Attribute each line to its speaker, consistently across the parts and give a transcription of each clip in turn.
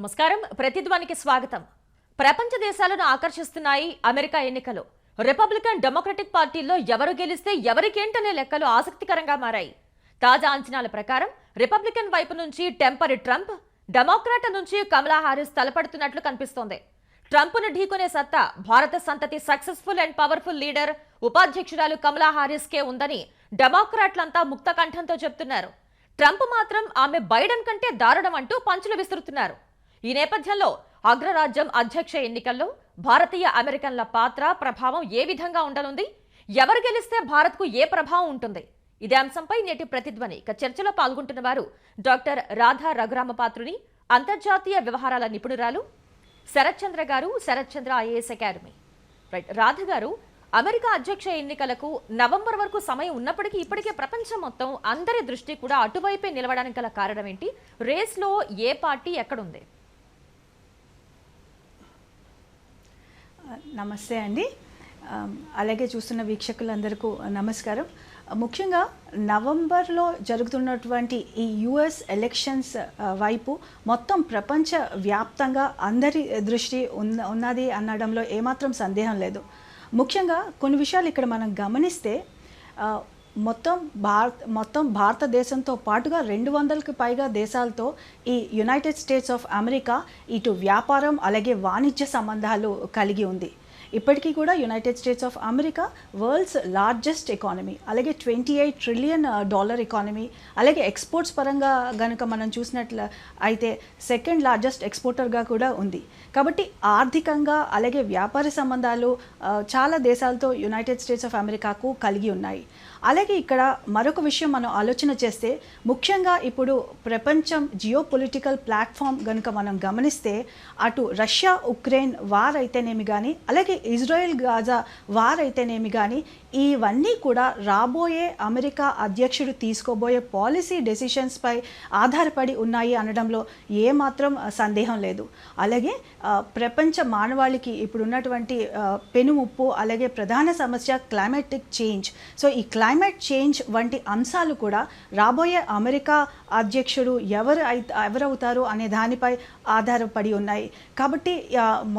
Speaker 1: నమస్కారం. ప్రతిధ్వనికి స్వాగతం. ప్రపంచ దేశాలను ఆకర్షిస్తున్నాయి అమెరికా ఎన్నికలు. రిపబ్లికన్ డెమోక్రటిక్ పార్టీల్లో ఎవరు గెలిస్తే ఎవరికేంటనే లెక్కలు ఆసక్తికరంగా మారాయి. తాజా అంచనాల ప్రకారం రిపబ్లికన్ వైపు నుంచి టెంపర్ ట్రంప్ డెమోక్రాట్ నుంచి కమలా హారిస్ తలపడుతున్నట్లు కనిపిస్తోంది. ట్రంప్ను ఢీకొనే సత్తా భారత సంతతి సక్సెస్ఫుల్ అండ్ పవర్ఫుల్ లీడర్ ఉపాధ్యక్షురాలు కమలా హారిస్కే ఉందని డెమోక్రాట్లంతా ముక్త కంఠంతో చెప్తున్నారు. ట్రంప్ మాత్రం ఆమె బైడెన్ కంటే దారుణం అంటూ పంచులు విసురుతున్నారు. ఈ నేపథ్యంలో అగ్రరాజ్యం అధ్యక్ష ఎన్నికల్లో భారతీయ అమెరికన్ల పాత్ర ప్రభావం ఏ విధంగా ఉండనుంది? ఎవరు గెలిస్తే భారత్కు ఏ ప్రభావం ఉంటుంది? ఇదే అంశంపై నేటి ప్రతిధ్వని ఇక చర్చలో పాల్గొంటున్న వారు డాక్టర్ రాధా రఘురామపాత్రుని అంతర్జాతీయ వ్యవహారాల నిపుణురాలు శరత్చంద్ర గారు Sarathchandra IAS academy. Right Radha గారు అమెరికా అధ్యక్ష ఎన్నికలకు నవంబర్ వరకు సమయం ఉన్నప్పటికీ ఇప్పటికే ప్రపంచం మొత్తం అందరి దృష్టి కూడా అటువైపే నిలవడానికి గల కారణం ఏంటి? రేస్లో ఏ పార్టీ ఎక్కడుంది?
Speaker 2: నమస్తే అండి. అలాగే చూస్తున్న వీక్షకులందరికీ నమస్కారం. ముఖ్యంగా నవంబర్లో జరుగుతున్నటువంటి ఈ యుఎస్ ఎలక్షన్స్ వైపు మొత్తం ప్రపంచ వ్యాప్తంగా అందరి దృష్టి ఉన్న ఉన్నది అనడంలో ఏమాత్రం సందేహం లేదు. ముఖ్యంగా కొన్ని విషయాలు ఇక్కడ మనం గమనిస్తే మొత్తం భారత్ మొత్తం భారతదేశంతో పాటుగా రెండు వందలకు పైగా దేశాలతో ఈ యునైటెడ్ స్టేట్స్ ఆఫ్ అమెరికా ఇటు వ్యాపారం అలాగే వాణిజ్య సంబంధాలు కలిగి ఉంది. ఇప్పటికీ కూడా United States of America world's largest economy అలాగే twenty eight trillion dollar economy అలాగే ఎక్స్పోర్ట్స్ పరంగా గనుక మనం చూసినట్లు అయితే సెకండ్ లార్జెస్ట్ ఎక్స్పోర్టర్గా కూడా ఉంది. కాబట్టి ఆర్థికంగా అలాగే వ్యాపార సంబంధాలు uh, చాలా దేశాలతో యునైటెడ్ స్టేట్స్ ఆఫ్ అమెరికాకు కలిగి ఉన్నాయి. అలాగే ఇక్కడ మరొక విషయం మనం ఆలోచన చేస్తే ముఖ్యంగా ఇప్పుడు ప్రపంచం జియో పొలిటికల్ ప్లాట్ఫామ్ కనుక మనం గమనిస్తే అటు రష్యా ఉక్రెయిన్ వార్ అయితేనేమి కానీ అలాగే ఇజ్రాయెల్ గాజా వార్ అయితేనేమి కానీ ఇవన్నీ కూడా రాబోయే అమెరికా అధ్యక్షుడు తీసుకోబోయే పాలసీ డెసిషన్స్పై ఆధారపడి ఉన్నాయి అనడంలో ఏమాత్రం సందేహం లేదు. అలాగే ప్రపంచ మానవాళికి ఇప్పుడు ఉన్నటువంటి పెనుముప్పు అలాగే ప్రధాన సమస్య క్లైమాటిక్ చేంజ్. సో ఈ క్లైమేట్ చేంజ్ వంటి అంశాలు కూడా రాబోయే అమెరికా అధ్యక్షుడు ఎవరు అయి ఎవరవుతారు అనే దానిపై ఆధారపడి ఉన్నాయి. కాబట్టి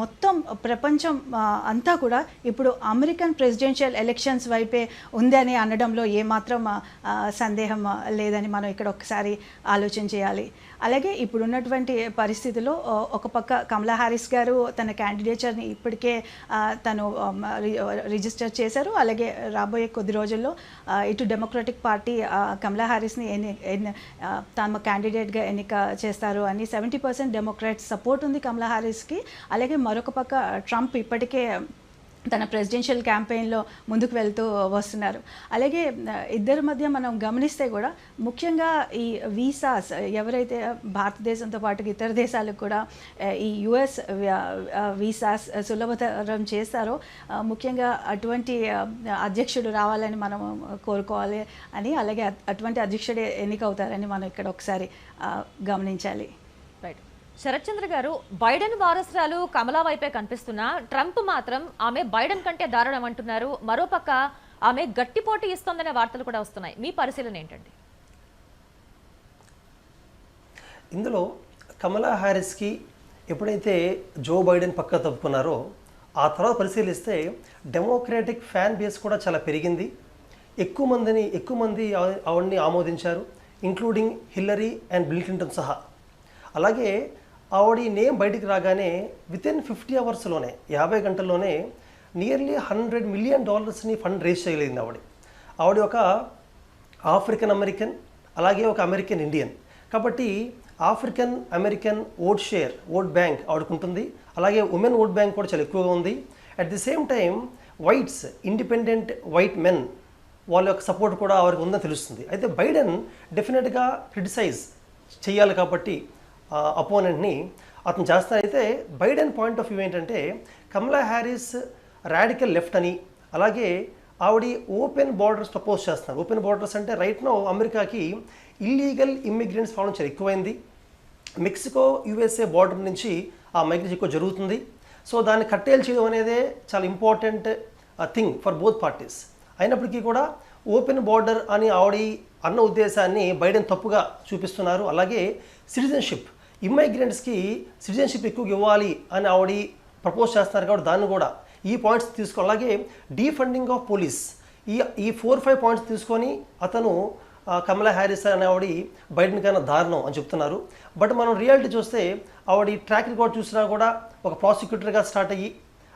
Speaker 2: మొత్తం ప్రపంచం అంతా కూడా ఇప్పుడు అమెరికన్ ప్రెసిడెన్షియల్ ఎలక్షన్స్ వైపే ఉందని అనడంలో ఏమాత్రం సందేహం లేదని మనం ఇక్కడ ఒకసారి ఆలోచన చేయాలి. అలాగే ఇప్పుడు ఉన్నటువంటి పరిస్థితిలో ఒక పక్క కమలా హారిస్ గారు తన క్యాండిడేచర్ని ఇప్పటికే తను రిజిస్టర్ చేశారు. అలాగే రాబోయే కొద్ది రోజుల్లో ఇటు డెమోక్రటిక్ పార్టీ కమలా హారిస్ని ఎన్ని ఎన్ని తమ క్యాండిడేట్గా ఎన్నిక చేస్తారు అని సెవెంటీ పర్సెంట్ డెమోక్రాట్ సపోర్ట్ ఉంది కమలా హారీస్కి. అలాగే మరొక పక్క ట్రంప్ ఇప్పటికే తన ప్రెసిడెన్షియల్ క్యాంపెయిన్లో ముందుకు వెళ్తూ వస్తున్నారు. అలాగే ఇద్దరి మధ్య మనం గమనిస్తే కూడా ముఖ్యంగా ఈ వీసాస్ ఎవరైతే భారతదేశంతో పాటు ఇతర దేశాలకు కూడా ఈ యుఎస్ వీసాస్ సులభతరం చేస్తారో ముఖ్యంగా అటువంటి అధ్యక్షుడు రావాలని మనం కోరుకోవాలి అని అలాగే అటువంటి అధ్యక్షుడే ఎన్నికవుతారని మనం ఇక్కడ ఒకసారి గమనించాలి.
Speaker 1: శరత్చంద్ర గారు బైడెన్ వారసురాలు కమలా వైపే కనిపిస్తున్నా ట్రంప్ మాత్రం ఆమె బైడెన్ కంటే దారుణం అంటున్నారు. మరోపక్క ఆమె గట్టి పోటీ ఇస్తోందనే వార్తలు కూడా వస్తున్నాయి. మీ పరిశీలన ఏంటండి?
Speaker 3: ఇందులో కమలా హారిస్కి ఎప్పుడైతే జో బైడెన్ పక్క తప్పుకున్నారో ఆ తర్వాత పరిశీలిస్తే డెమోక్రాటిక్ ఫ్యాన్ బేస్ కూడా చాలా పెరిగింది. ఎక్కువ మందిని ఎక్కువ మంది ఆవిడ్ని ఆమోదించారు including Hillary and Bill Clinton సహా. అలాగే ఆవిడ ఈ నేమ్ బయటికి రాగానే విత్ ఇన్ ఫిఫ్టీ అవర్స్లోనే యాభై గంటల్లోనే నియర్లీ హండ్రెడ్ మిలియన్ డాలర్స్ని ఫండ్ రేస్ చేయగలిగింది ఆవిడ. ఆవిడ ఒక ఆఫ్రికన్ అమెరికన్ అలాగే ఒక అమెరికన్ ఇండియన్ కాబట్టి African American vote share vote bank ఆవిడకు ఉంటుంది. అలాగే ఉమెన్ ఓట్ బ్యాంక్ కూడా చాలా ఎక్కువగా ఉంది. At the same time whites independent white men వాళ్ళ యొక్క సపోర్ట్ కూడా ఆవిడకి ఉందని తెలుస్తుంది. అయితే బైడెన్ డెఫినెట్గా క్రిటిసైజ్ చేయాలి కాబట్టి అపోనెంట్ని అతను చేస్తానైతే బైడెన్ పాయింట్ ఆఫ్ వ్యూ ఏంటంటే కమలా హ్యారిస్ రాడికల్ లెఫ్ట్ అని అలాగే ఆవిడ ఓపెన్ బార్డర్స్ ప్రపోజ్ చేస్తున్నారు. ఓపెన్ బార్డర్స్ అంటే రైట్ నో అమెరికాకి ఇల్లీగల్ ఇమ్మిగ్రెంట్స్ రావడం చాలా ఎక్కువైంది. మెక్సికో యుఎస్ఏ బార్డర్ నుంచి ఆ మైగ్రేషన్ ఎక్కువ జరుగుతుంది. సో దాన్ని కట్టేలు చేయడం అనేదే చాలా important thing for both parties అయినప్పటికీ కూడా ఓపెన్ బార్డర్ అని ఆవిడ అన్న ఉద్దేశాన్ని బైడెన్ తప్పుగా చూపిస్తున్నారు. అలాగే సిటిజన్షిప్ ఇమ్మైగ్రెంట్స్కి సిటిజన్షిప్ ఎక్కువ ఇవ్వాలి అని ఆవిడ ప్రపోజ్ చేస్తున్నారు కాబట్టి దాన్ని కూడా ఈ పాయింట్స్ తీసుకో అలాగే డీఫండింగ్ ఆఫ్ పోలీస్ ఈ ఈ ఫోర్ ఫైవ్ పాయింట్స్ తీసుకొని అతను కమలా హ్యారిస్ అనే ఆవిడ బైడెన్ కన్నా దారుణం అని చెప్తున్నారు. బట్ మనం రియాలిటీ చూస్తే ఆవిడ ట్రాక్ రికార్డ్ చూసినా కూడా ఒక ప్రాసిక్యూటర్గా స్టార్ట్ అయ్యి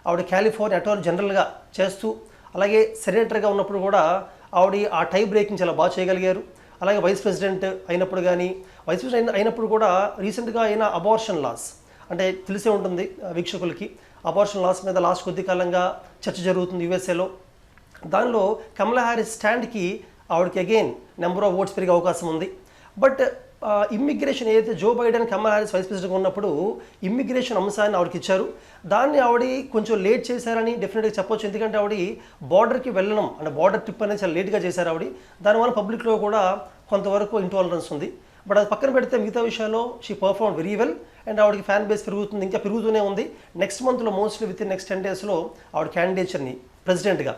Speaker 3: ఆవిడ కాలిఫోర్నియా అటార్నీ జనరల్గా చేస్తూ అలాగే సెనేటర్గా ఉన్నప్పుడు కూడా ఆవిడ ఆ టై బ్రేకింగ్ చాలా బాగా చేయగలిగారు. అలాగే వైస్ ప్రెసిడెంట్ అయినప్పుడు కానీ వైస్ ప్రెసిడెంట్ అయినప్పుడు కూడా రీసెంట్గా అయిన అబార్షన్ లాస్ అంటే తెలిసే ఉంటుంది వీక్షకులకి. అబార్షన్ లాస్ మీద లాస్ట్ కొద్ది కాలంగా చర్చ జరుగుతుంది యూఎస్ఏలో దానిలో కమలా హ్యారిస్ స్టాండ్కి ఆవిడకి అగైన్ నెంబర్ ఆఫ్ ఓట్స్ పెరిగే అవకాశం ఉంది. బట్ ఇమ్మిగ్రేషన్ ఏదైతే Joe Biden Kamala Harris vice ప్రెసిడెంట్గా ఉన్నప్పుడు ఇమ్మిగ్రేషన్ అంశాన్ని ఆవిడకి ఇచ్చారు. దాన్ని ఆవిడ కొంచెం లేట్ చేశారని డెఫినెట్గా చెప్పొచ్చు. ఎందుకంటే ఆవిడ బార్డర్కి వెళ్ళడం అంటే బార్డర్ ట్రిప్ అనేది చాలా లేట్గా చేశారు ఆవిడ. దానివల్ల పబ్లిక్లో కూడా కొంతవరకు ఇంటాలరెన్స్ ఉంది. బట్ అది పక్కన పెడితే మిగతా విషయాల్లో she perform very well and ఆవిడకి ఫ్యాన్ బేస్ పెరుగుతుంది ఇంకా పెరుగుతూనే ఉంది. నెక్స్ట్ మంత్లో mostly with in next ten డేస్లో ఆవిడ క్యాండిడేచర్ని ప్రెసిడెంట్గా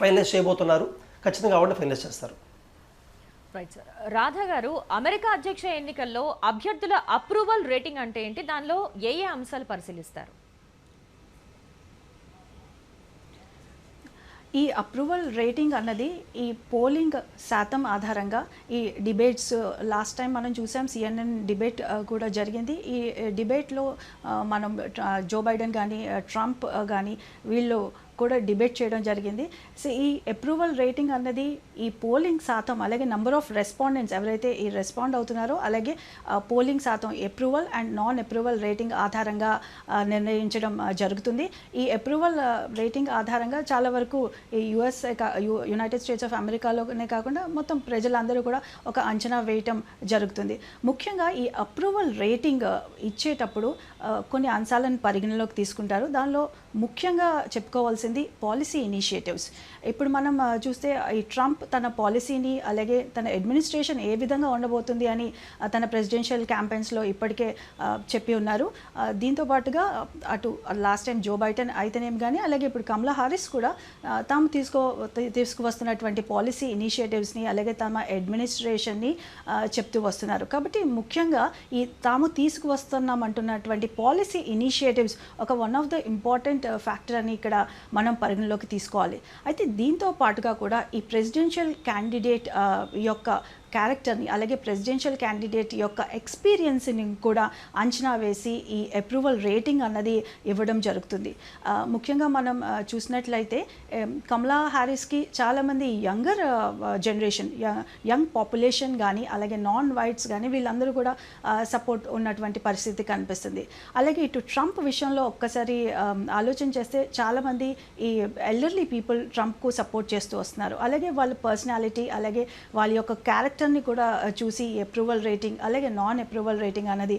Speaker 3: ఫైనలైజ్ చేయబోతున్నారు. ఖచ్చితంగా ఆవిడని ఫైనలైజ్ చేస్తారు.
Speaker 1: రైట్ సార్ రాధా గారు అమెరికా అధ్యక్ష ఎన్నికల్లో అభ్యర్థుల అప్రూవల్ రేటింగ్ అంటే ఏంటి? దానిలో ఏ ఏ అంశాలు పరిశీలిస్తారు?
Speaker 2: ఈ అప్రూవల్ రేటింగ్ అన్నది ఈ పోలింగ్ శాతం ఆధారంగా ఈ డిబేట్స్ లాస్ట్ టైం మనం చూసాం సిఎన్ఎన్ డిబేట్ కూడా జరిగింది. ఈ డిబేట్లో మనం జో బైడెన్ కానీ ట్రంప్ కానీ వీళ్ళు కూడా డిబేట్ చేయడం జరిగింది. సో ఈ అప్రూవల్ రేటింగ్ అన్నది ఈ పోలింగ్ శాతం అలాగే నెంబర్ ఆఫ్ రెస్పాండెంట్స్ ఎవరైతే ఈ రెస్పాండ్ అవుతున్నారో అలాగే పోలింగ్ శాతం approval and non approval rating ఆధారంగా నిర్ణయించడం జరుగుతుంది. ఈ అప్రూవల్ రేటింగ్ ఆధారంగా చాలా వరకు ఈ యుఎస్ యునైటెడ్ స్టేట్స్ ఆఫ్ అమెరికాలోనే కాకుండా మొత్తం ప్రజలందరూ కూడా ఒక అంచనా వేయటం జరుగుతుంది. ముఖ్యంగా ఈ అప్రూవల్ రేటింగ్ ఇచ్చేటప్పుడు కొన్ని అంశాలను పరిగణలోకి తీసుకుంటారు. దానిలో ముఖ్యంగా చెప్పుకోవాల్సింది పాలసీ ఇనిషియేటివ్స్ ఇప్పుడు మనం చూస్తే ఈ ట్రంప్ తన పాలసీని అలాగే తన అడ్మినిస్ట్రేషన్ ఏ విధంగా ఉండబోతుంది అని తన ప్రెసిడెన్షియల్ క్యాంపెయిన్స్లో ఇప్పటికే చెప్పి ఉన్నారు. దీంతో పాటుగా అటు లాస్ట్ టైం జో బైడెన్ అయితేనేమి కానీ అలాగే ఇప్పుడు కమలా హారిస్ కూడా తాము తీసుకో తీసుకువస్తున్నటువంటి పాలసీ ఇనిషియేటివ్స్ని అలాగే తమ అడ్మినిస్ట్రేషన్ని చెప్తూ వస్తున్నారు. కాబట్టి ముఖ్యంగా ఈ తాము తీసుకువస్తున్నామంటున్నటువంటి పాలసీ ఇనిషియేటివ్స్ ఒక one of the important factor అని ఇక్కడ మనం పరిగణలోకి తీసుకోవాలి. అయితే దీంతో పాటుగా కూడా ఈ ప్రెసిడెన్షియల్ క్యాండిడేట్ యొక్క క్యారెక్టర్ని అలాగే ప్రెసిడెన్షియల్ క్యాండిడేట్ యొక్క ఎక్స్పీరియన్స్ని కూడా అంచనా వేసి ఈ అప్రూవల్ రేటింగ్ అన్నది ఇవ్వడం జరుగుతుంది. ముఖ్యంగా మనం చూసినట్లయితే కమలా హ్యారిస్కి చాలామంది యంగర్ జనరేషన్ యంగ్ పాపులేషన్ కానీ అలాగే నాన్ వైట్స్ కానీ వీళ్ళందరూ కూడా సపోర్ట్ ఉన్నటువంటి పరిస్థితి కనిపిస్తుంది. అలాగే ఇటు ట్రంప్ విషయంలో ఒక్కసారి ఆలోచన చేస్తే చాలామంది ఈ ఎల్డర్లీ పీపుల్ ట్రంప్కు సపోర్ట్ చేస్తూ వస్తున్నారు. అలాగే వాళ్ళ పర్సనాలిటీ అలాగే వాళ్ళ యొక్క క్యారెక్టర్ సెక్టర్ని కూడా చూసి అప్రూవల్ రేటింగ్ అలాగే నాన్ అప్రూవల్ రేటింగ్ అనేది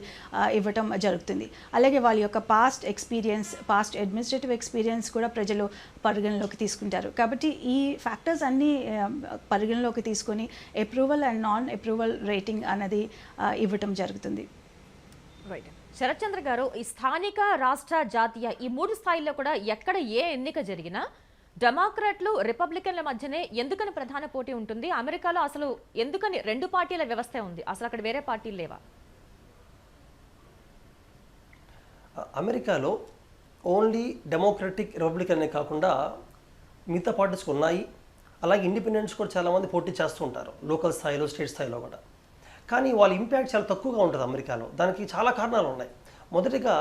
Speaker 2: ఇవ్వటం జరుగుతుంది. అలాగే వాళ్ళ యొక్క past experience past administrative experience కూడా ప్రజలు పరిగణలోకి తీసుకుంటారు. కాబట్టి ఈ ఫ్యాక్టర్స్ అన్నీ పరిగణలోకి తీసుకొని approval and non approval rating అనేది ఇవ్వటం జరుగుతుంది.
Speaker 1: రైట్ శరత్ చంద్ర గారు ఈ స్థానిక రాష్ట్ర జాతీయ ఈ మూడు స్థాయిల్లో కూడా ఎక్కడ ఏ ఎన్నిక జరిగినా డెమోక్రాట్లు రిపబ్లికన్ల మధ్యనే ఎందుకని ప్రధాన పోటీ ఉంటుంది? అమెరికాలో అసలు ఎందుకని రెండు పార్టీల వ్యవస్థ ఉంది? అసలు అక్కడ వేరే పార్టీలు లేవా?
Speaker 3: అమెరికాలో ఓన్లీ డెమోక్రటిక్ రిపబ్లిక్ అనే కాకుండా మిగతా పార్టీస్ ఉన్నాయి. అలాగే ఇండిపెండెంట్స్ కూడా చాలామంది పోటీ చేస్తూ ఉంటారు. లోకల్ స్థాయిలో స్టేట్ స్థాయిలో కూడా. కానీ వాళ్ళ ఇంపాక్ట్ చాలా తక్కువగా ఉంటుంది అమెరికాలో. దానికి చాలా కారణాలు ఉన్నాయి. మొదటిగా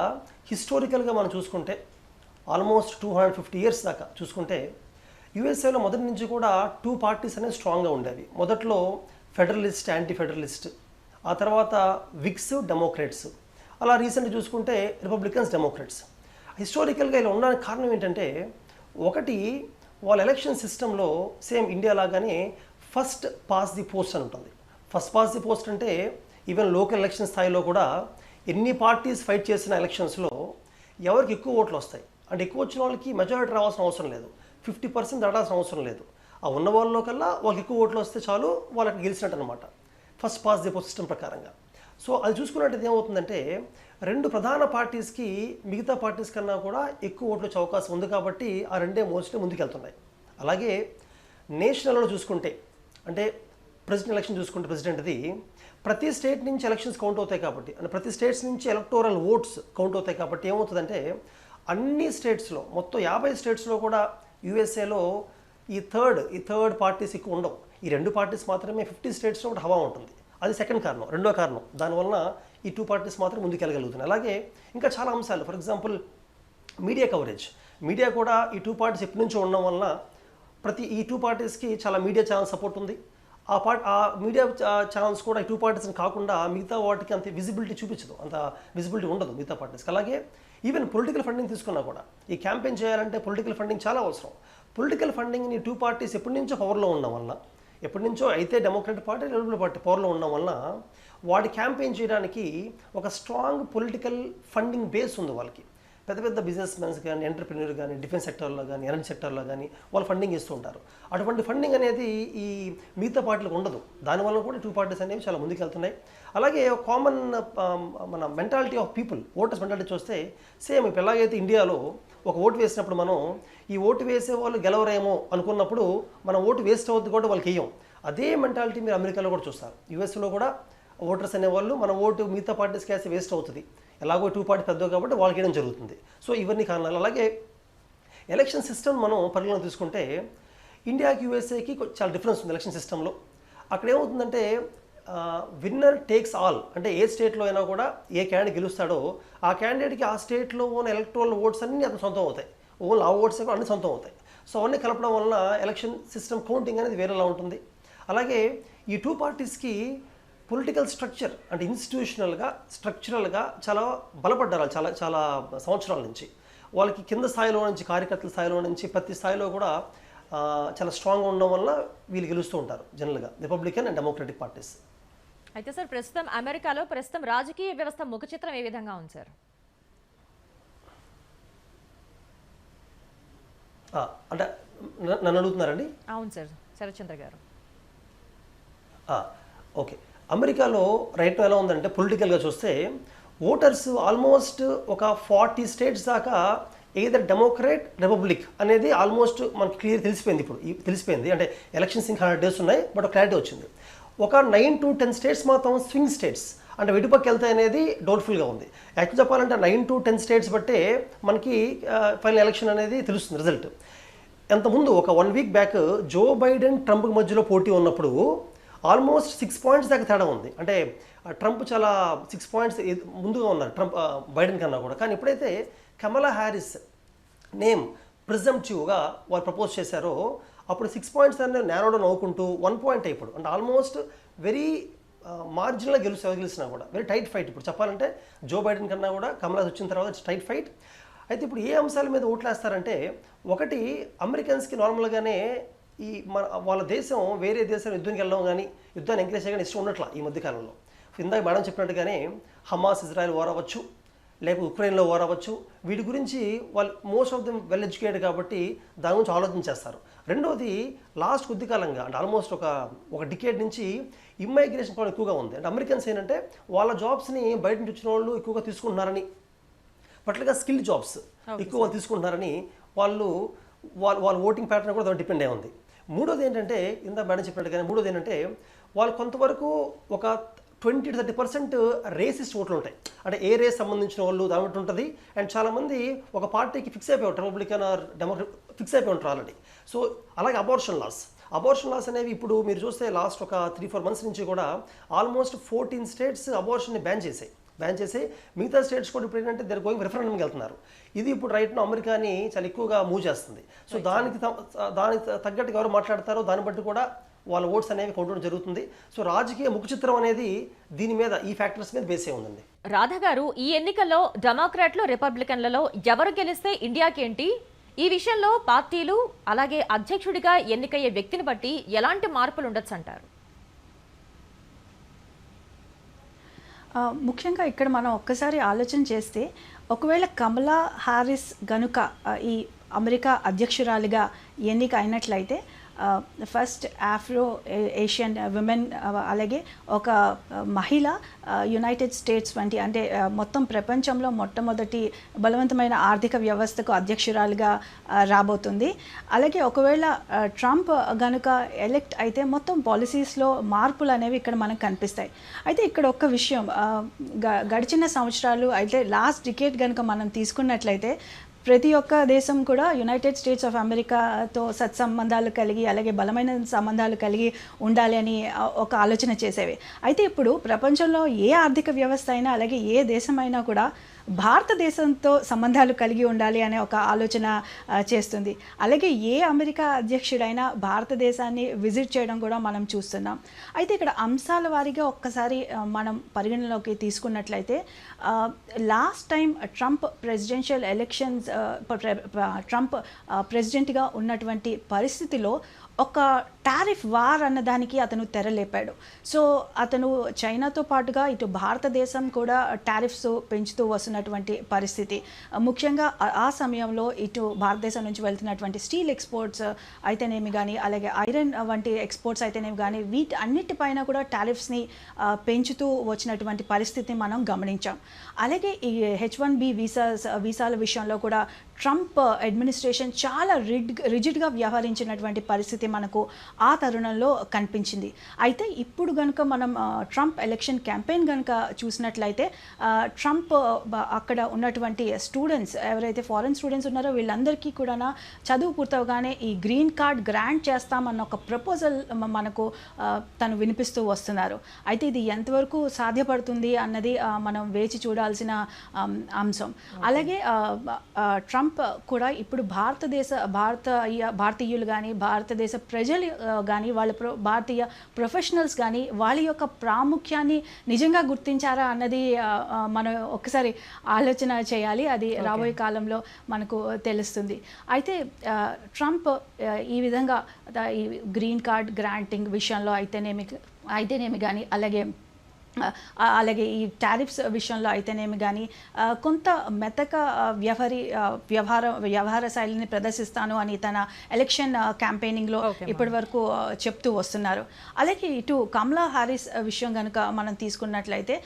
Speaker 3: హిస్టారికల్గా మనం చూసుకుంటే almost two hundred fifty years దాకా చూసుకుంటే యూఎస్ఏలో మొదటి నుంచి కూడా టూ పార్టీస్ అనేవి స్ట్రాంగ్గా ఉండేవి. మొదట్లో ఫెడరలిస్ట్ యాంటీ ఫెడరలిస్ట్ ఆ తర్వాత విక్స్ డెమోక్రాట్స్. అలా రీసెంట్ చూసుకుంటే రిపబ్లికన్స్ డెమోక్రాట్స్. హిస్టారికల్గా ఇలా ఉండడానికి కారణం ఏంటంటే ఒకటి వాళ్ళ ఎలక్షన్ సిస్టంలో సేమ్ ఇండియా లాగానే ఫస్ట్ పాస్ ది పోస్ట్ అని ఉంటుంది. ఫస్ట్ పాస్ ది పోస్ట్ అంటే ఈవెన్ లోకల్ ఎలక్షన్ స్థాయిలో కూడా ఎన్ని పార్టీస్ ఫైట్ చేసిన ఎలక్షన్స్లో ఎవరికి ఎక్కువ ఓట్లు వస్తాయి? అంటే ఎక్కువ వచ్చిన వాళ్ళకి మెజారిటీ రావాల్సిన అవసరం లేదు. ఫిఫ్టీ పర్సెంట్ దాటాల్సిన అవసరం లేదు. ఆ ఉన్న వాళ్ళలో కల్లా వాళ్ళకి ఎక్కువ ఓట్లు వస్తే చాలు వాళ్ళకి గెలిచినట్టు అనమాట ఫస్ట్ పాస్ ది సిస్టమ్ ప్రకారంగా. సో అది చూసుకున్నట్టు ఏమవుతుందంటే రెండు ప్రధాన పార్టీస్కి మిగతా పార్టీస్ కన్నా కూడా ఎక్కువ ఓట్లు వచ్చే అవకాశం ఉంది కాబట్టి ఆ రెండే మోస్ట్లీ ముందుకెళ్తున్నాయి. అలాగే నేషనల్లో చూసుకుంటే అంటే ప్రెసిడెంట్ ఎలక్షన్ చూసుకుంటే ప్రెసిడెంట్ది ప్రతి స్టేట్ నుంచి ఎలక్షన్స్ కౌంట్ అవుతాయి కాబట్టి అంటే ప్రతి స్టేట్స్ నుంచి ఎలక్టోరల్ ఓట్స్ కౌంట్ అవుతాయి కాబట్టి ఏమవుతుందంటే అన్ని స్టేట్స్లో మొత్తం యాభై స్టేట్స్లో కూడా యూఎస్ఏలో ఈ థర్డ్ ఈ థర్డ్ పార్టీస్ ఎక్కువ ఉండవు. ఈ రెండు పార్టీస్ మాత్రమే ఫిఫ్టీ స్టేట్స్లో ఒకటి హవా ఉంటుంది. అది సెకండ్ కారణం. రెండో కారణం దానివలన ఈ టూ పార్టీస్ మాత్రం ముందుకెళ్ళగలుగుతున్నాయి. అలాగే ఇంకా చాలా అంశాలు. For example media coverage. Media కూడా ఈ టూ పార్టీస్ ఎప్పటి నుంచో ఉండడం వలన ప్రతి ఈ టూ పార్టీస్కి చాలా మీడియా ఛానల్ సపోర్ట్ ఉంది. ఆ పార్ట్ ఆ మీడియా ఛానల్స్ కూడా ఈ టూ పార్టీస్ని కాకుండా మిగతా వాటికి అంత విజిబిలిటీ చూపించదు. అంత విజిబిలిటీ ఉండదు మిగతా పార్టీస్కి. అలాగే ఈవెన్ పొలిటికల్ ఫండింగ్ తీసుకున్నా కూడా ఈ క్యాంపెయిన్ చేయాలంటే పొలిటికల్ ఫండింగ్ చాలా అవసరం. పొలిటికల్ ఫండింగ్ని టూ పార్టీస్ ఎప్పటి నుంచో పవర్లో ఉండడం వల్ల ఎప్పటి నుంచో అయితే డెమోక్రటిక్ పార్టీ లిబరల్ పార్టీ పవర్లో ఉండడం వల్ల వాడి క్యాంపెయిన్ చేయడానికి ఒక స్ట్రాంగ్ పొలిటికల్ ఫండింగ్ బేస్ ఉంది వాళ్ళకి. పెద్ద పెద్ద బిజినెస్ మెన్స్ కానీ ఎంటర్ప్రినర్ కానీ డిఫెన్స్ సెక్టర్లో కానీ ఎనర్జీ సెక్టర్లో కానీ వాళ్ళు ఫండింగ్ ఇస్తూ ఉంటారు. అటువంటి ఫండింగ్ అనేది ఈ మిగతా పార్టీలకు ఉండదు. దానివల్ల కూడా టూ పార్టీస్ అనేవి చాలా ముందుకు వెళ్తున్నాయి అలాగే కామన్ um, మన mentality of people voters mentality చూస్తే సేమ్ ఇప్పుడు ఎలాగైతే ఇండియాలో ఒక ఓటు వేసినప్పుడు మనం ఈ ఓటు వేసే వాళ్ళు గెలవరేమో అనుకున్నప్పుడు మనం ఓటు వేస్ట్ అవుతుంది కూడా వాళ్ళకి వేయం అదే మెంటాలిటీ మీరు అమెరికాలో కూడా చూస్తారు. యూఎస్లో కూడా ఓటర్స్ అనేవాళ్ళు మన ఓటు మిగతా పార్టీస్కి వేస్తే వేస్ట్ అవుతుంది. ఎలాగో టూ పార్టీ పెద్దవి కాబట్టి వాళ్ళకి వేయడం జరుగుతుంది. సో ఇవన్నీ కారణాలు. అలాగే ఎలక్షన్ సిస్టమ్ మనం పరిగణలో తీసుకుంటే ఇండియాకి యూఎస్ఏకి చాలా డిఫరెన్స్ ఉంది ఎలక్షన్ సిస్టంలో. అక్కడ ఏమవుతుందంటే విన్నర్ టేక్స్ ఆల్ అంటే ఏ స్టేట్లో అయినా కూడా ఏ క్యాండిడేట్ గెలుస్తాడో ఆ క్యాండిడేట్కి ఆ స్టేట్లో ఉన్న ఎలక్ట్రల్ ఓట్స్ అన్నీ అతను సొంతం అవుతాయి. ఓన్లీ ఆ ఓట్స్ అన్ని సొంతం అవుతాయి. సో అవన్నీ కలపడం వలన ఎలక్షన్ సిస్టమ్ కౌంటింగ్ అనేది వేరేలా ఉంటుంది. అలాగే ఈ టూ పార్టీస్కి పొలిటికల్ స్ట్రక్చర్ అంటే ఇన్స్టిట్యూషనల్గా స్ట్రక్చరల్గా చాలా బలపడ్డారు చాలా చాలా సంవత్సరాల నుంచి. వాళ్ళకి కింద స్థాయిలో నుంచి కార్యకర్తల స్థాయిలో నుంచి ప్రతి స్థాయిలో కూడా చాలా స్ట్రాంగ్గా ఉండడం వల్ల వీళ్ళు గెలుస్తూ ఉంటారు జనరల్గా రిపబ్లికన్ అండ్ డెమోక్రటిక్ పార్టీస్
Speaker 1: అయితే సార్ ప్రస్తుతం అమెరికాలో ప్రస్తుతం రాజకీయ వ్యవస్థ ముఖ చిత్రం ఏ విధంగా ఉంది సార్?
Speaker 3: అంటే నన్ను అడుగుతున్నారండి?
Speaker 1: అవును సార్ శరత్చంద్ర గారు.
Speaker 3: ఓకే. అమెరికాలో రైట్ ఎలా ఉందంటే పొలిటికల్గా చూస్తే ఓటర్స్ ఆల్మోస్ట్ ఒక ఫార్టీ స్టేట్స్ దాకా ఏదర్ డెమోక్రాట్ రిపబ్లిక్ అనేది ఆల్మోస్ట్ మనకి క్లియర్ తెలిసిపోయింది ఇప్పుడు. తెలిసిపోయింది. అంటే ఎలక్షన్స్ ఇంకా హండ్రెడ్ డేస్ ఉన్నాయి బట్ క్లారిటీ వచ్చింది. ఒక నైన్ టు టెన్ స్టేట్స్ మాత్రం స్వింగ్ స్టేట్స్ అంటే వెటుపక్క వెళ్తాయి అనేది డౌట్ఫుల్గా ఉంది. యాక్చువల్ చెప్పాలంటే నైన్ టు టెన్ స్టేట్స్ బట్టే మనకి ఫైనల్ ఎలక్షన్ అనేది తెలుస్తుంది రిజల్ట్ ఎంతముందు ఒక one week back Joe Biden Trump మధ్యలో పోటీ ఉన్నప్పుడు ఆల్మోస్ట్ సిక్స్ పాయింట్స్ దాకా తేడా ఉంది. అంటే ట్రంప్ చాలా సిక్స్ పాయింట్స్ ముందుగా ఉన్నారు ట్రంప్ బైడెన్ కన్నా కూడా. కానీ ఎప్పుడైతే కమలా హ్యారిస్ నేమ్ ప్రిజంప్టివ్గా వాళ్ళు ప్రపోజ్ చేశారో అప్పుడు సిక్స్ పాయింట్స్ అనేది నేరోడౌన్ అవుకుంటూ వన్ పాయింట్ ఇప్పుడు అంటే ఆల్మోస్ట్ వెరీ మార్జిన్లో గెలుసు గెలిచినా కూడా వెరీ టైట్ ఫైట్. ఇప్పుడు చెప్పాలంటే జో బైడెన్ కన్నా కూడా కమలా వచ్చిన తర్వాత టైట్ ఫైట్. అయితే ఇప్పుడు ఏ అంశాల మీద ఓట్లేస్తారంటే ఒకటి అమెరికన్స్కి నార్మల్గానే ఈ మన వాళ్ళ దేశం వేరే దేశం యుద్ధానికి వెళ్ళడం కానీ యుద్ధాన్ని ఎంకరేజ్ చేయడం ఇష్టం ఉండట్లా ఈ మధ్యకాలంలో ఇందాక మేడం చెప్పినట్టుగానే హమాస్ ఇజ్రాయెల్ వార్ అవ్వచ్చు లేకపోతే ఉక్రెయిన్లో వార్ అవ్వచ్చు వీటి గురించి వాళ్ళు most of them well educated కాబట్టి దాని గురించి ఆలోచన చేస్తారు. రెండోది లాస్ట్ కొద్ది కాలంగా అంటే ఆల్మోస్ట్ ఒక ఒక డికేడ్ నుంచి ఇమ్మైగ్రేషన్ కూడా ఎక్కువగా ఉంది. అంటే అమెరికన్స్ ఏంటంటే వాళ్ళ జాబ్స్ని బయట నుంచి వచ్చిన వాళ్ళు ఎక్కువగా తీసుకుంటున్నారని పట్లగా స్కిల్ జాబ్స్ ఎక్కువ తీసుకుంటున్నారని వాళ్ళు వాళ్ళ వాళ్ళ ఓటింగ్ ప్యాటర్న్ కూడా దాని డిపెండ్ అయి ఉంది. మూడోది ఏంటంటే ఇందా మేడం చెప్పినట్టుగానే మూడోది ఏంటంటే వాళ్ళు కొంతవరకు ఒక twenty to thirty percent racist ఓట్లు ఉంటాయి. అంటే ఏ రేస్ సంబంధించిన వాళ్ళు దాని బట్టి ఉంటుంది. అండ్ చాలామంది ఒక పార్టీకి ఫిక్స్ అయిపోయి ఉంటారు రిపబ్లికన్ ఆర్ డెమోక్రట్ ఫిక్స్ అయిపోయి ఉంటారు ఆల్రెడీ సో అలాగే అబార్షన్ లాస్ అబార్షన్ లాస్ అనేవి ఇప్పుడు మీరు చూస్తే లాస్ట్ ఒక త్రీ ఫోర్ మంత్స్ నుంచి కూడా ఆల్మోస్ట్ ఫోర్టీన్ స్టేట్స్ అబార్షన్ని బ్యాన్ చేసాయి బ్యాన్ చేసి మిగతా స్టేట్స్ కూడా ఇప్పుడు ఏంటంటే దర్ గోయింగ్ రెఫరెండంకి వెళ్తున్నారు. ఇది ఇప్పుడు రైట్ అమెరికాని చాలా ఎక్కువగా మూవ్ చేస్తుంది. సో దానికి దానికి తగ్గట్టుగా ఎవరు మాట్లాడతారో దాన్ని బట్టి కూడా వాళ్ళ ఓట్స్ అనేవి కొట్టడం జరుగుతుంది. సో రాజకీయ ముఖ చిత్రం అనేది దీని మీద ఈ ఫ్యాక్టర్స్ మీద బేస్ అయి ఉందండి.
Speaker 1: రాధా గారు ఈ ఎన్నికల్లో డెమోక్రాట్లు రిపబ్లికన్లలో ఎవరు గెలిస్తే ఇండియాకేంటి ఈ విషయంలో పార్టీలు అలాగే అధ్యక్షుడిగా ఎన్నికయ్యే వ్యక్తిని బట్టి ఎలాంటి మార్పులు ఉండొచ్చు అంటారు?
Speaker 2: ముఖ్యంగా ఇక్కడ మనం ఒక్కసారి ఆలోచన చేస్తే ఒకవేళ కమలా హారిస్ గనుక ఈ అమెరికా అధ్యక్షురాలిగా ఎన్నిక అయినట్లయితే ఫస్ట్ ఆఫ్రో ఏషియన్ విమెన్ అలాగే ఒక uh, మహిళ uh, యునైటెడ్ స్టేట్స్ వంటి అంటే uh, మొత్తం ప్రపంచంలో మొట్టమొదటి బలవంతమైన ఆర్థిక వ్యవస్థకు అధ్యక్షురాలుగా రాబోతుంది. అలాగే ఒకవేళ ట్రంప్ గనుక ఎలెక్ట్ అయితే మొత్తం పాలసీస్లో మార్పులు అనేవి ఇక్కడ మనకు కనిపిస్తాయి. అయితే ఇక్కడ ఒక్క విషయం గ- గడిచిన సంవత్సరాలు అయితే లాస్ట్ డికేట్ కనుక మనం తీసుకున్నట్లయితే ప్రతి ఒక్క దేశం కూడా యునైటెడ్ స్టేట్స్ ఆఫ్ అమెరికాతో సత్సంబంధాలు కలిగి అలాగే బలమైన సంబంధాలు కలిగి ఉండాలి అని ఒక ఆలోచన చేసేవి. అయితే ఇప్పుడు ప్రపంచంలో ఏ ఆర్థిక వ్యవస్థ అయినా అలాగే ఏ దేశమైనా కూడా భారతదేశంతో సంబంధాలు కలిగి ఉండాలి అనే ఒక ఆలోచన చేస్తుంది. అలాగే ఏ అమెరికా అధ్యక్షుడైనా భారతదేశాన్ని విజిట్ చేయడం కూడా మనం చూస్తున్నాం. అయితే ఇక్కడ అంశాల వారీగా ఒక్కసారి మనం పరిగణలోకి తీసుకున్నట్లయితే last time Trump presidential elections Trump ప్రెసిడెంట్గా ఉన్నటువంటి పరిస్థితిలో ఒక టారిఫ్ వార్ అన్నదానికి అతను తెరలేపాడు. సో అతను చైనాతో పాటుగా ఇటు భారతదేశం కూడా టారిఫ్స్ పెంచుతూ వస్తున్నటువంటి పరిస్థితి. ముఖ్యంగా ఆ- సమయంలో ఇటు భారతదేశం నుంచి వెళ్తున్నటువంటి స్టీల్ ఎక్స్పోర్ట్స్ అయితేనేమి కానీ అలాగే ఐరన్ వంటి ఎక్స్పోర్ట్స్ అయితేనేమి కానీ వీటి అన్నిటిపైన కూడా టారిఫ్స్ని పెంచుతూ వచ్చినటువంటి పరిస్థితిని మనం గమనించాం. అలాగే ఈ హెచ్ వన్ బి వీసాస్ వీసాల విషయంలో కూడా ట్రంప్ అడ్మినిస్ట్రేషన్ చాలా రిడ్ రిజిడ్గా వ్యవహరించినటువంటి పరిస్థితి మనకు ఆ తరుణంలో కనిపించింది. అయితే ఇప్పుడు కనుక మనం ట్రంప్ ఎలక్షన్ క్యాంపెయిన్ కనుక చూసినట్లయితే ట్రంప్ అక్కడ ఉన్నటువంటి స్టూడెంట్స్ ఎవరైతే ఫారెన్ స్టూడెంట్స్ ఉన్నారో వీళ్ళందరికీ కూడా చదువు పూర్తవగానే ఈ గ్రీన్ కార్డ్ గ్రాంట్ చేస్తామన్న ఒక ప్రపోజల్ మనకు తను వినిపిస్తూ వస్తున్నారు. అయితే ఇది ఎంతవరకు సాధ్యపడుతుంది అన్నది మనం వేచి చూడాల్సిన అంశం. అలాగే ఆ, ట్రంప్ కూడా ఇప్పుడు భారతదేశ భారతీయ భారతీయులు కానీ భారతదేశ ప్రజలు కానీ వాళ్ళ ప్రొ భారతీయ ప్రొఫెషనల్స్ కానీ వాళ్ళ యొక్క ప్రాముఖ్యాన్ని నిజంగా గుర్తించారా అన్నది మనం ఒకసారి ఆలోచన చేయాలి. అది రాబోయే కాలంలో మనకు తెలుస్తుంది. అయితే ట్రంప్ ఈ విధంగా ఈ గ్రీన్ కార్డ్ గ్రాంటింగ్ విషయంలో అయితేనేమి అయితేనేమి కానీ అలాగే అలాగే ఈ టారిఫ్స్ విషయంలో అయితేనేమి కానీ కొంత మెతక వ్యవహరి వ్యవహార వ్యవహార శైలిని ప్రదర్శిస్తాను అని తన ఎలక్షన్ క్యాంపెయినింగ్లో ఇప్పటి వరకు చెప్తూ వస్తున్నారు. అలాగే ఇటు కమలా హారిస్ విషయం కనుక మనం తీసుకున్నట్లయితే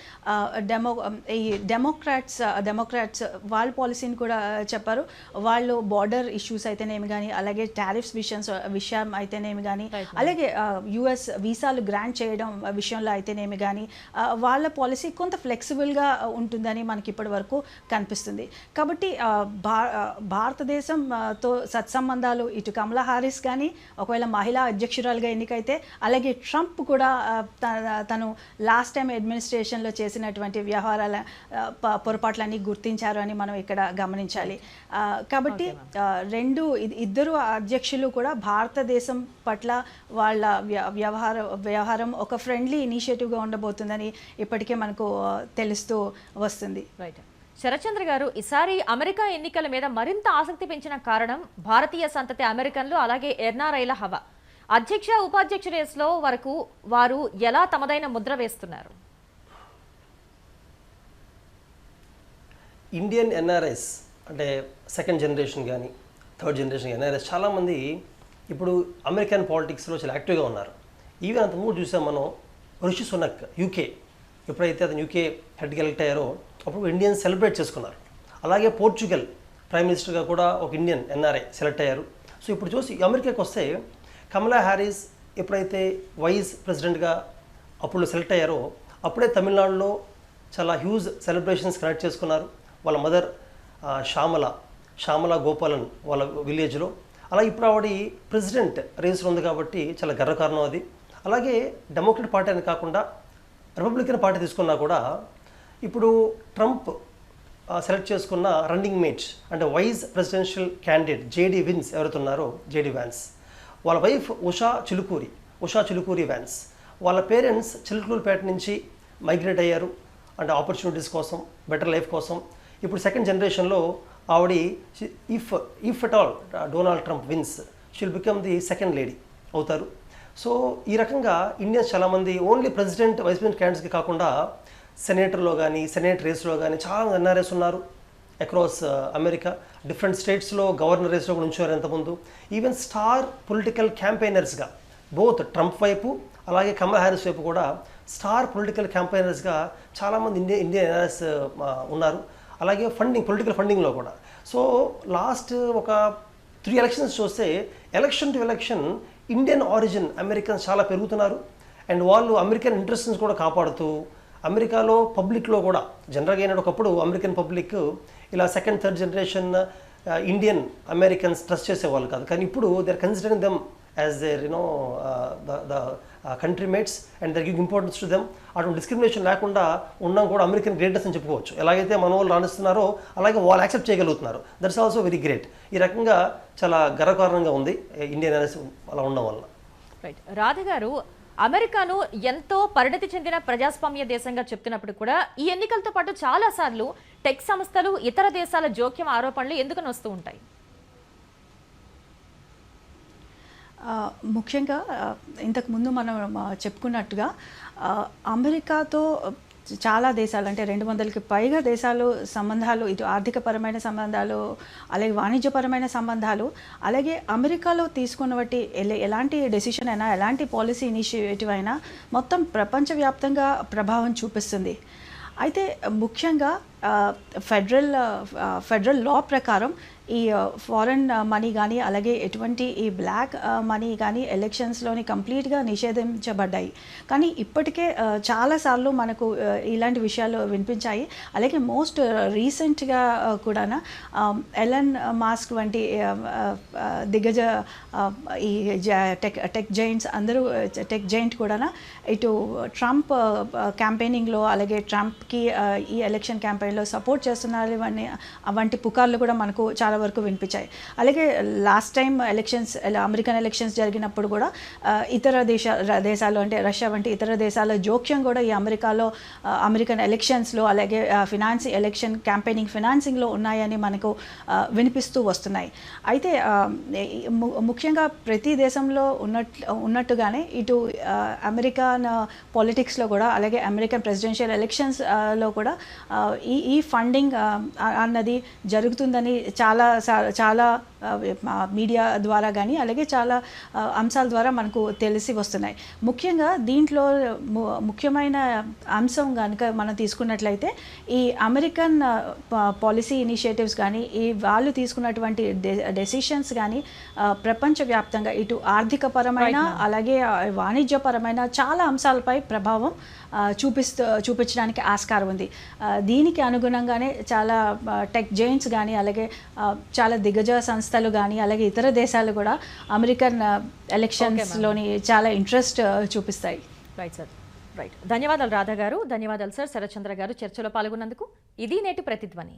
Speaker 2: డెమో ఈ డెమోక్రాట్స్ డెమోక్రాట్స్ వాళ్ళ పాలసీని కూడా చెప్పారు. వాళ్ళు బార్డర్ ఇష్యూస్ అయితేనేమి కానీ అలాగే టారిఫ్స్ విషయం విషయం అయితేనేమి కానీ అలాగే యుఎస్ వీసాలు గ్రాంట్ చేయడం విషయంలో అయితేనేమి కానీ వాళ్ళ పాలసీ కొంత ఫ్లెక్సిబుల్గా ఉంటుందని మనకి ఇప్పటి వరకు కనిపిస్తుంది. కాబట్టి ఆ, భా ఆ, భారతదేశం ఆ, తో సత్సంబంధాలు ఇటు కమలా హారిస్ కానీ ఒకవేళ మహిళా అధ్యక్షురాలుగా ఎన్నికైతే అలాగే ట్రంప్ కూడా తను లాస్ట్ టైం అడ్మినిస్ట్రేషన్లో చేసినటువంటి వ్యవహారాల పొరపాట్లన్నీ గుర్తించారు అని మనం ఇక్కడ గమనించాలి. కాబట్టి రెండు ఇద్- ఇద్దరు అధ్యక్షులు కూడా భారతదేశం పట్ల వాళ్ళ వ్య- వ్యవహార వ్యవహారం ఒక ఫ్రెండ్లీ ఇనిషియేటివ్గా ఉండబోతుందని ఇప్పటికే మనకు తెలుస్తూ వస్తుంది.
Speaker 1: రైట్ శరచంద్ర గారు ఈసారి అమెరికా ఎన్నికల మీద మరింత ఆసక్తి పెంచిన కారణం భారతీయ సంతతి అమెరికన్లు అలాగే ఎన్ఆర్ఐల హవా. అధ్యక్ష ఉపాధ్యక్ష రేసులో వరకు వారు ఎలా తమదైన ముద్ర వేస్తున్నారు?
Speaker 3: ఇండియన్ ఎన్ఆర్ఎస్ అంటే సెకండ్ జనరేషన్ కానీ థర్డ్ జనరేషన్ ఎన్ఆర్ఎస్ చాలామంది ఇప్పుడు అమెరికన్ పాలిటిక్స్లో చాలా యాక్టివ్గా ఉన్నారు. ఈవెన్ అంతకుముందు చూసాం మనం రిషి సునక్ యూకే. ఎప్పుడైతే అతను యూకే హెడ్కి ఎలక్ట్ అయ్యారో అప్పుడు ఇండియన్ సెలబ్రేట్ చేసుకున్నారు. అలాగే పోర్చుగల్ ప్రైమ్ మినిస్టర్గా కూడా ఒక ఇండియన్ ఎన్ఆర్ఐ సెలెక్ట్ అయ్యారు. సో ఇప్పుడు చూసి అమెరికాకి వస్తే కమలా హ్యారిస్ ఎప్పుడైతే వైస్ ప్రెసిడెంట్గా అప్పుడు సెలెక్ట్ అయ్యారో అప్పుడే తమిళనాడులో చాలా హ్యూజ్ సెలబ్రేషన్స్ కనెక్ట్ చేసుకున్నారు. వాళ్ళ మదర్ శ్యామల శ్యామల గోపాలన్ వాళ్ళ విలేజ్లో. అలా ఇప్పుడు ఆవిడ ప్రెసిడెంట్ రేస్ ఉంది కాబట్టి చాలా గర్వకారణం అది. అలాగే డెమోక్రట్ పార్టీ అని కాకుండా రిపబ్లికన్ పార్టీ తీసుకున్నా కూడా ఇప్పుడు ట్రంప్ సెలెక్ట్ చేసుకున్న రన్నింగ్ మేట్స్ అంటే vice presidential candidate JD Vance ఎవరైతే ఉన్నారో జేడీ వ్యాన్స్. వాళ్ళ వైఫ్ ఉషా చిలుకూరి ఉషా చిలుకూరి వ్యాన్స్. వాళ్ళ పేరెంట్స్ చిలుకూరిపేట నుంచి మైగ్రేట్ అయ్యారు. అంటే ఆపర్చునిటీస్ కోసం బెటర్ లైఫ్ కోసం. ఇప్పుడు సెకండ్ జనరేషన్లో ఆవిడ if if at all Donald Trump wins she'll become the second lady అవుతారు. సో ఈ రకంగా ఇండియన్స్ చాలామంది ఓన్లీ ప్రెసిడెంట్ వైస్ ప్రెసిడెంట్ క్యాండిడేట్స్కి కాకుండా సెనేటర్లో కానీ సెనేట్ రేస్లో కానీ చాలా ఎన్ఆర్ఎస్ ఉన్నారు అక్రాస్ అమెరికా. డిఫరెంట్ స్టేట్స్లో గవర్నర్ రేస్లో కూడా ఉంచారు ఎంతముందు ఈవెన్ స్టార్ పొలిటికల్ క్యాంపెయినర్స్గా బోత్ ట్రంప్ వైపు అలాగే కమల్ హ్యారిస్ వైపు కూడా స్టార్ పొలిటికల్ క్యాంపెయినర్స్గా చాలామంది ఇండియా ఇండియన్ ఎన్ఆర్ఎస్ ఉన్నారు. అలాగే ఫండింగ్ పొలిటికల్ ఫండింగ్లో కూడా. సో లాస్ట్ ఒక త్రీ ఎలక్షన్స్ చూస్తే election to election Indian origin Americans చాలా పెరుగుతున్నారు. అండ్ వాళ్ళు అమెరికన్ ఇంట్రెస్ట్ని కూడా కాపాడుతూ అమెరికాలో పబ్లిక్లో కూడా జనరల్గా అయినాడు ఒకప్పుడు అమెరికన్ పబ్లిక్ ఇలా second third generation Indian Americans trust చేసేవాళ్ళు కాదు. కానీ ఇప్పుడు they are considering them as their you know the the country mates and they give importance to them అటువంటి డిస్క్రిమినేషన్ లేకుండా ఉన్నాం కూడా అమెరికన్ గ్రేట్నెస్ అని చెప్పుకోవచ్చు. ఎలాగైతే మన వాళ్ళు రాణిస్తున్నారో అలాగే వాళ్ళు యాక్సెప్ట్ చేయగలుగుతున్నారు. దట్స్ ఆల్సో వెరీ గ్రేట్ ఈ రకంగా చాలా గర్వకారణంగా ఉంది ఇండియన్ అనేసి అలా ఉండడం వల్ల.
Speaker 1: రైట్ రాధ గారు అమెరికాను ఎంతో పరిణతి చెందిన ప్రజాస్వామ్య దేశంగా చెప్తున్నప్పుడు కూడా ఈ ఎన్నికలతో పాటు చాలా సార్లు టెక్ సంస్థలు ఇతర దేశాల జోక్యం ఆరోపణలు ఎందుకని వస్తూ ఉంటాయి
Speaker 2: ఆ, ముఖ్యంగా ఇంతకుముందు ఇంతకు ముందు మనం చెప్పుకున్నట్టుగా అమెరికాతో చాలా దేశాలు అంటే రెండు వందలకి పైగా దేశాలు సంబంధాలు ఇటు ఆర్థికపరమైన సంబంధాలు అలాగే వాణిజ్యపరమైన సంబంధాలు అలాగే అమెరికాలో తీసుకున్న బట్టి ఎలాంటి డెసిషన్ అయినా ఎలాంటి పాలసీ ఇనిషియేటివ్ అయినా మొత్తం ప్రపంచవ్యాప్తంగా ప్రభావం చూపిస్తుంది. అయితే ముఖ్యంగా ఫెడరల్ ఫెడరల్ లా ప్రకారం ఈ ఫారెన్ మనీ కానీ అలాగే ఎటువంటి ఈ బ్లాక్ మనీ కానీ ఎలక్షన్స్లోని కంప్లీట్గా నిషేధించబడ్డాయి. కానీ ఇప్పటికే చాలాసార్లు మనకు ఇలాంటి విషయాలు వినిపించాయి. అలాగే మోస్ట్ రీసెంట్గా కూడా ఎలన్ మాస్క్ వంటి దిగ్గజ ఈ టెక్ టెక్ జైంట్స్ అందరూ టెక్ జైంట్ కూడా ఇటు ట్రంప్ క్యాంపెయినింగ్లో అలాగే ట్రంప్కి ఈ ఎలక్షన్ క్యాంపెయిన్లో సపోర్ట్ చేస్తున్నారు ఇవన్నీ వంటి పుకార్లు కూడా మనకు చాలా వరకు వినిపించాయి. అలాగే last time elections American elections జరిగినప్పుడు కూడా ఇతర దేశ దేశాలు అంటే రష్యా వంటి ఇతర దేశాల జోక్యం కూడా ఈ అమెరికాలో అమెరికన్ ఎలక్షన్స్లో అలాగే ఫినాన్స్ ఎలక్షన్ క్యాంపెయినింగ్ ఫినాన్సింగ్లో ఉన్నాయని మనకు వినిపిస్తూ వస్తున్నాయి. అయితే ముఖ్యంగా ప్రతి దేశంలో ఉన్నట్లు ఉన్నట్టుగానే ఇటు అమెరికన్ పాలిటిక్స్లో కూడా అలాగే అమెరికన్ ప్రెసిడెన్షియల్ ఎలక్షన్స్లో లో కూడా ఈ ఈ ఫండింగ్ అన్నది జరుగుతుందని చాలా చాలా ఆ, మీడియా ద్వారా కానీ అలాగే చాలా అంశాల ద్వారా మనకు తెలిసి వస్తున్నాయి. ముఖ్యంగా దీంట్లో ముఖ్యమైన అంశం కనుక మనం తీసుకున్నట్లయితే ఈ అమెరికన్ పాలసీ ఇనిషియేటివ్స్ కానీ ఈ వాళ్ళు తీసుకున్నటువంటి డెసిషన్స్ కానీ ప్రపంచవ్యాప్తంగా ఇటు ఆర్థికపరమైన అలాగే ఆ, వాణిజ్యపరమైన చాలా అంశాలపై ప్రభావం చూపిస్తూ చూపించడానికి ఆస్కారం ఉంది. దీనికి అనుగుణంగానే చాలా టెక్ జైంట్స్ కానీ అలాగే చాలా దిగ్గజ సంస్థలు కానీ అలాగే ఇతర దేశాలు కూడా అమెరికన్ ఎలక్షన్స్లోని చాలా ఇంట్రెస్ట్ ఆ, చూపిస్తాయి.
Speaker 1: రైట్ సార్ రైట్ ధన్యవాదాలు రాధా గారు. ధన్యవాదాలు సార్ శరత్చంద్ర గారు చర్చలో పాల్గొన్నందుకు. ఇది నేటి ప్రతిధ్వని.